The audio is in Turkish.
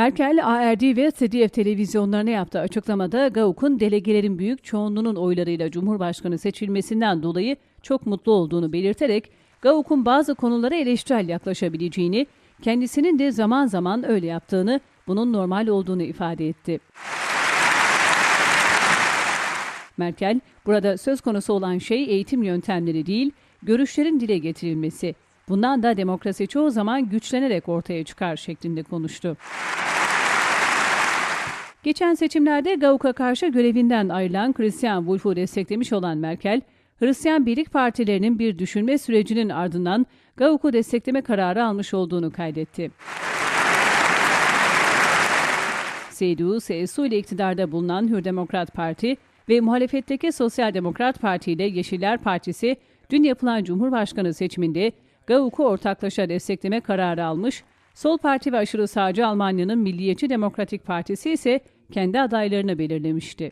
Merkel, ARD ve ZDF televizyonlarına yaptığı açıklamada Gauck'un delegelerin büyük çoğunluğunun oylarıyla Cumhurbaşkanı seçilmesinden dolayı çok mutlu olduğunu belirterek Gauck'un bazı konulara eleştirel yaklaşabileceğini, kendisinin de zaman zaman öyle yaptığını, bunun normal olduğunu ifade etti. Merkel, burada söz konusu olan şey eğitim yöntemleri değil, görüşlerin dile getirilmesi. Bundan da demokrasi çoğu zaman güçlenerek ortaya çıkar şeklinde konuştu. Geçen seçimlerde Gauck'a karşı görevinden ayrılan Christian Wolff'u desteklemiş olan Merkel, Hristiyan Birlik Partilerinin bir düşünme sürecinin ardından Gauck'u destekleme kararı almış olduğunu kaydetti. CDU-CSU ile iktidarda bulunan Hür Demokrat Parti ve muhalefetteki Sosyal Demokrat Parti ile Yeşiller Partisi dün yapılan Cumhurbaşkanı seçiminde Gauck'u ortaklaşa destekleme kararı almış, Sol Parti ve aşırı sağcı Almanya'nın Milliyetçi Demokratik Partisi ise kendi adaylarını belirlemişti.